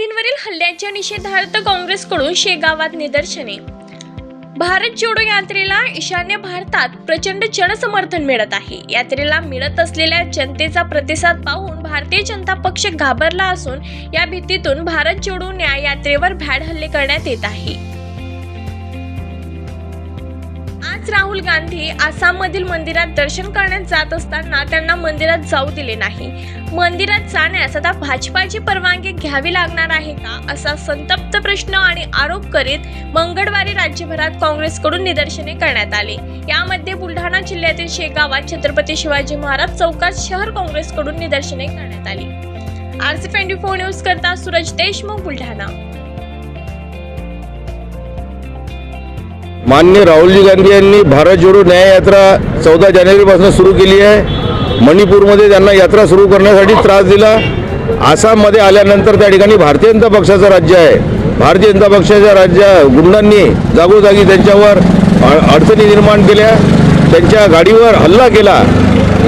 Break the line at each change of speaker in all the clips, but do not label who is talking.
गांधींवरील हल्ल्याच्या निषेधार्थ काँग्रेसकडून शेगावात निदर्शने. भारत जोडो यात्रेला ईशान्य भारतात प्रचंड जनसमर्थन मिळत आहे. यात्रेला मिळत असलेल्या जनतेचा प्रतिसाद पाहून भारतीय जनता पक्ष घाबरला असून या भीतीतून भारत जोडो न्याय यात्रेवर भ्याड हल्ले करण्यात येत आहे. आज राहुल गांधी आसाममधील मंदिरात दर्शन करण्यात जात असताना त्यांना मंदिरात जाऊ दिले नाही. मंदिरात जाण्यास आता भाजपाची परवानगी घ्यावी लागणार आहे का असा संतप्त प्रश्न आणि आरोप करीत मंगळवारी राज्यभरात काँग्रेसकडून निदर्शने करण्यात आली. यामध्ये बुलढाणा जिल्ह्यातील शेगावात छत्रपती शिवाजी महाराज चौकात शहर काँग्रेसकडून निदर्शने करण्यात आली. आरसी ट्वेंटी फोर न्यूज करता सूरज देशमुख बुलढाणा.
मान्य राहुलजी गांधी यांनी भारत जोडो न्याय यात्रा चौदा जानेवारीपासून सुरू केली आहे. मणिपूरमध्ये त्यांना यात्रा सुरू करण्यासाठी त्रास दिला. आसाममध्ये आल्यानंतर त्या ठिकाणी भारतीय जनता पक्षाचं राज्य आहे. भारतीय जनता पक्षाच्या राज्या गुंडांनी जागोजागी त्यांच्यावर अडचणी निर्माण केल्या. त्यांच्या गाडीवर हल्ला केला.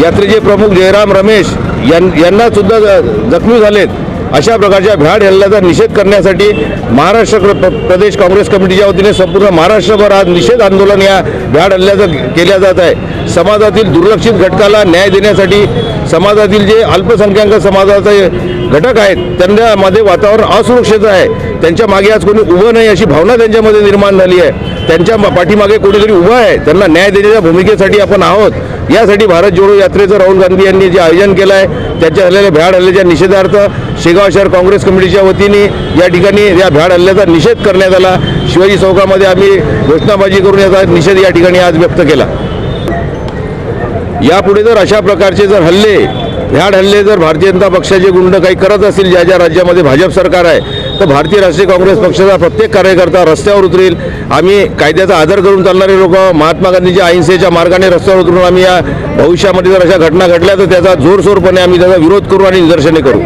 यात्रेचे प्रमुख जयराम रमेश यां यांना सुद्धा ज- जखमी झालेत. अशा प्रकारच्या भ्याड हल्ल्याचा निषेध करण्यासाठी महाराष्ट्र प्र- प्रदेश काँग्रेस कमिटीच्या वतीने संपूर्ण महाराष्ट्रभर आज निषेध आंदोलन या भ्याड हल्ल्याचं केल्या जात आहे. समाजातील दुर्लक्षित घटकाला न्याय देण्यासाठी समाजातील जे अल्पसंख्याक समाजाचे घटक आहेत त्यांच्यामध्ये वातावरण असुरक्षित आहे. त्यांच्या मागे आज कोणी उभं नाही अशी भावना त्यांच्यामध्ये निर्माण झाली आहे. त्यांच्या पाठीमागे कोणीतरी उभं आहे. त्यांना न्याय देण्याच्या भूमिकेसाठी आपण आहोत. यासाठी भारत जोडो यात्रेचं राहुल गांधी यांनी जे आयोजन केलं आहे त्याच्या झालेल्या भ्याड हल्ल्याच्या निषेधार्थ शेगाव शहर काँग्रेस कमिटीच्या वतीने या ठिकाणी या भ्याड हल्ल्याचा निषेध करण्यात आला. शिवाजी चौकामध्ये आम्ही घोषणाबाजी करून याचा निषेध या ठिकाणी आज व्यक्त केला. यापुढे जर अशा प्रकारचे जर हल्ले ह्या हल्ले जर भारतीय जनता पक्षाचे गुंड काही करत असतील ज्या ज्या राज्यामध्ये भाजप सरकार आहे तर भारतीय राष्ट्रीय काँग्रेस पक्षाचा प्रत्येक कार्यकर्ता रस्त्यावर उतरेल. आम्ही कायद्याचा आदर करून चालणारे लोक महात्मा गांधीच्या अहिंसेच्या मार्गाने रस्त्यावर उतरून आम्ही या भविष्यामध्ये जर अशा घटना घडल्या तर त्याचा जोरसोरपणे आम्ही त्याचा विरोध करू आणि निदर्शने करू.